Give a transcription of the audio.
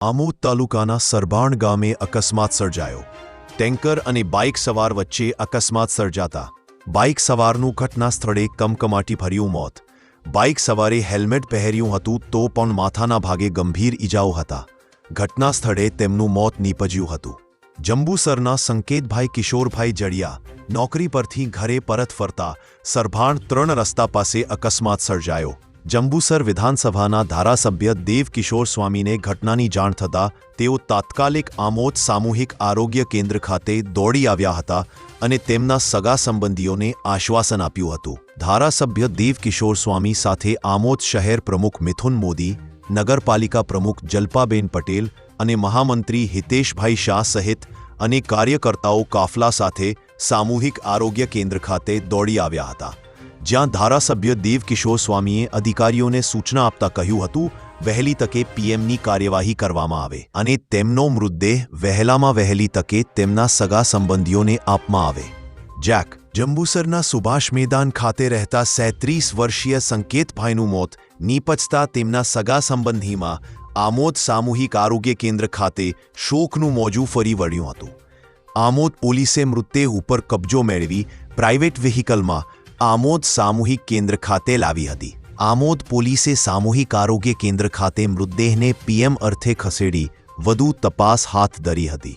આમોદ તાલુકાના સરબાણ ગામે અકસ્માત સર્જાયો. ટેન્કર અને બાઇક સવાર વચ્ચે અકસ્માત સર્જાતા. બાઇક સવારનું ઘટના સ્થળે કમકમાટી ભર્યું મોત. બાઇક સવારે હેલ્મેટ પહેર્યું હતું તો પણ માથાના ભાગે ગંભીર ઈજાઓ હતા. ઘટના સ્થળે તેમનું મોત નીપજ્યું હતું. જંબુસરના સંકેતભાઈ કિશોરભાઈ જડિયા નોકરી પરથી ઘરે પરત ફરતા સરભાણ ત્રણ રસ્તા પાસે અકસ્માત સર્જાયો. જંબુસર વિધાનસભાના ધારાસભ્ય દેવ કિશોર સ્વામીને ઘટનાની જાણ થતાં તેઓ તાત્કાલિક આમોદ સામૂહિક આરોગ્ય કેન્દ્ર ખાતે દોડી આવ્યા હતા અને તેમના સગા સંબંધીઓને આશ્વાસન આપ્યું હતું. ધારાસભ્ય દેવ કિશોર સ્વામી સાથે આમોદ શહેર પ્રમુખ મિથુન મોદી, નગરપાલિકા પ્રમુખ જલ્પાબેન પટેલ અને મહામંત્રી હિતેશભાઈ શાહ સહિત અનેક કાર્યકર્તાઓ કાફલા સાથે સામૂહિક આરોગ્ય કેન્દ્ર ખાતે દોડી આવ્યા હતા. જ્યાં ધારાસભ્ય દેવ કિશોર સ્વામીએ અધિકારીઓને સૂચના આપતા કહ્યું હતું, વહેલી તકે પીએમની કાર્યવાહી કરવામાં આવે અને તેમનો મૃતદેહ વહેલામાં વહેલી તકે તેમના સગા સંબંધીઓને આપવામાં આવે. જેક, જંબુસરના સુભાષ મેદાન ખાતે રહેતા સેત્રીસ વર્ષીય સંકેતભાઈનું મોત નીપજતા તેમના સગા સંબંધીમાં આમોદ સામૂહિક આરોગ્ય કેન્દ્ર ખાતે શોકનું મોજું ફરી વળ્યું હતું. આમોદ પોલીસે મૃતદેહ ઉપર કબજો મેળવી પ્રાઇવેટ વ્હીકલમાં આમોદ સામૂહિક કેન્દ્ર ખાતે લાવી હતી. આમોદ પોલીસે સામૂહિક આરોગ્ય કેન્દ્ર ખાતે મૃતદેહને પીએમ અર્થે ખસેડી વધુ તપાસ હાથ ધરી હતી.